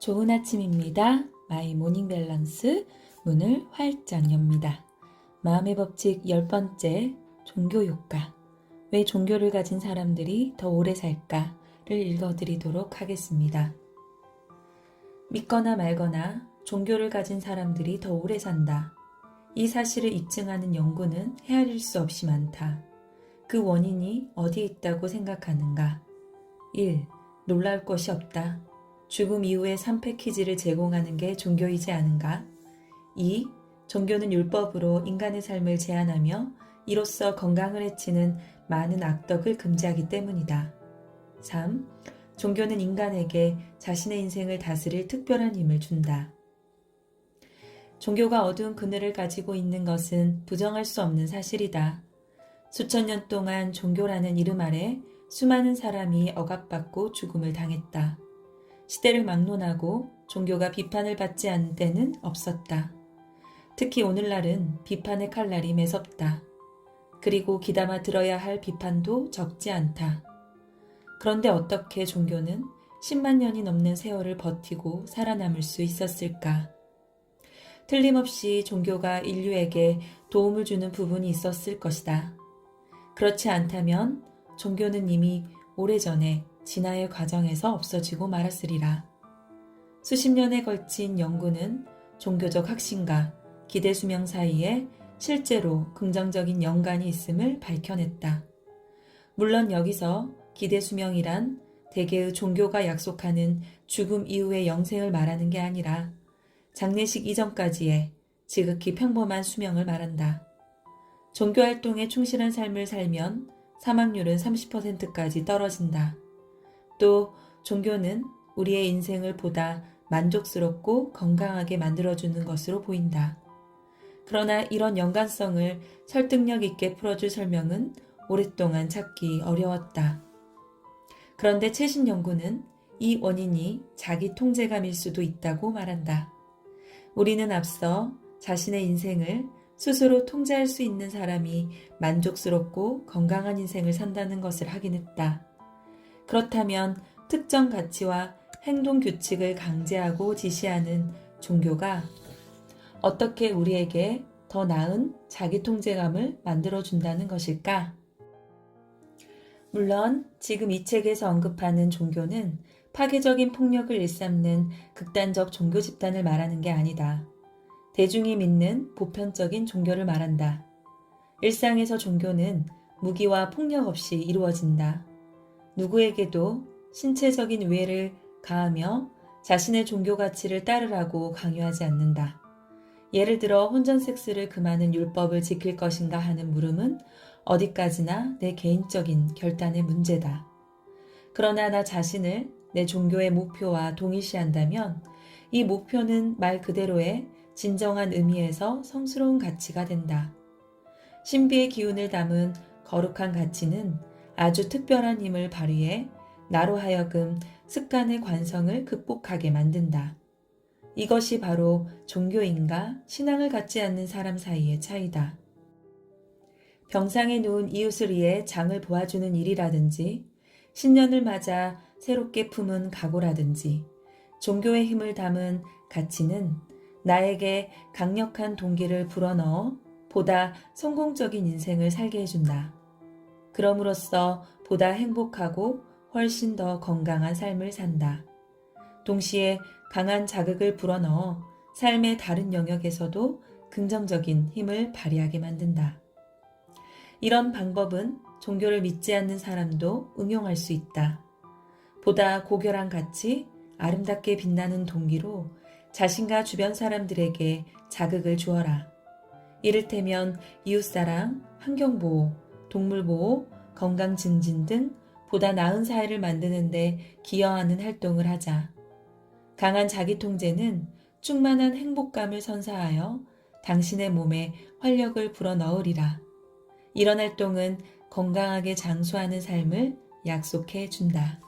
좋은 아침입니다. 마이 모닝 밸런스 문을 활짝 엽니다. 마음의 법칙 열 번째 종교 효과. 왜 종교를 가진 사람들이 더 오래 살까를 읽어드리도록 하겠습니다. 믿거나 말거나 종교를 가진 사람들이 더 오래 산다. 이 사실을 입증하는 연구는 헤아릴 수 없이 많다. 그 원인이 어디에 있다고 생각하는가? 1. 놀라울 것이 없다. 죽음 이후의 삶 패키지를 제공하는 게 종교이지 않은가? 2. 종교는 율법으로 인간의 삶을 제한하며 이로써 건강을 해치는 많은 악덕을 금지하기 때문이다. 3. 종교는 인간에게 자신의 인생을 다스릴 특별한 힘을 준다. 종교가 어두운 그늘을 가지고 있는 것은 부정할 수 없는 사실이다. 수천 년 동안 종교라는 이름 아래 수많은 사람이 억압받고 죽음을 당했다. 시대를 막론하고 종교가 비판을 받지 않는 때는 없었다. 특히 오늘날은 비판의 칼날이 매섭다. 그리고 기담아 들어야 할 비판도 적지 않다. 그런데 어떻게 종교는 10만 년이 넘는 세월을 버티고 살아남을 수 있었을까? 틀림없이 종교가 인류에게 도움을 주는 부분이 있었을 것이다. 그렇지 않다면 종교는 이미 오래전에 진화의 과정에서 없어지고 말았으리라. 수십 년에 걸친 연구는 종교적 확신과 기대 수명 사이에 실제로 긍정적인 연관이 있음을 밝혀냈다. 물론 여기서 기대 수명이란 대개의 종교가 약속하는 죽음 이후의 영생을 말하는 게 아니라 장례식 이전까지의 지극히 평범한 수명을 말한다. 종교 활동에 충실한 삶을 살면 사망률은 30%까지 떨어진다. 또 종교는 우리의 인생을 보다 만족스럽고 건강하게 만들어주는 것으로 보인다. 그러나 이런 연관성을 설득력 있게 풀어줄 설명은 오랫동안 찾기 어려웠다. 그런데 최신 연구는 이 원인이 자기 통제감일 수도 있다고 말한다. 우리는 앞서 자신의 인생을 스스로 통제할 수 있는 사람이 만족스럽고 건강한 인생을 산다는 것을 확인했다. 그렇다면 특정 가치와 행동 규칙을 강제하고 지시하는 종교가 어떻게 우리에게 더 나은 자기 통제감을 만들어 준다는 것일까? 물론 지금 이 책에서 언급하는 종교는 파괴적인 폭력을 일삼는 극단적 종교 집단을 말하는 게 아니다. 대중이 믿는 보편적인 종교를 말한다. 일상에서 종교는 무기와 폭력 없이 이루어진다. 누구에게도 신체적인 위해를 가하며 자신의 종교 가치를 따르라고 강요하지 않는다. 예를 들어 혼전 섹스를 금하는 율법을 지킬 것인가 하는 물음은 어디까지나 내 개인적인 결단의 문제다. 그러나 나 자신을 내 종교의 목표와 동일시한다면 이 목표는 말 그대로의 진정한 의미에서 성스러운 가치가 된다. 신비의 기운을 담은 거룩한 가치는 아주 특별한 힘을 발휘해 나로 하여금 습관의 관성을 극복하게 만든다. 이것이 바로 종교인과 신앙을 갖지 않는 사람 사이의 차이다. 병상에 누운 이웃을 위해 장을 보아주는 일이라든지, 신년을 맞아 새롭게 품은 각오라든지, 종교의 힘을 담은 가치는 나에게 강력한 동기를 불어넣어 보다 성공적인 인생을 살게 해준다. 그럼으로써 보다 행복하고 훨씬 더 건강한 삶을 산다. 동시에 강한 자극을 불어넣어 삶의 다른 영역에서도 긍정적인 힘을 발휘하게 만든다. 이런 방법은 종교를 믿지 않는 사람도 응용할 수 있다. 보다 고결한 가치, 아름답게 빛나는 동기로 자신과 주변 사람들에게 자극을 주어라. 이를테면 이웃사랑, 환경보호, 동물보호, 건강 증진 등 보다 나은 사회를 만드는데 기여하는 활동을 하자. 강한 자기 통제는 충만한 행복감을 선사하여 당신의 몸에 활력을 불어넣으리라. 이런 활동은 건강하게 장수하는 삶을 약속해 준다.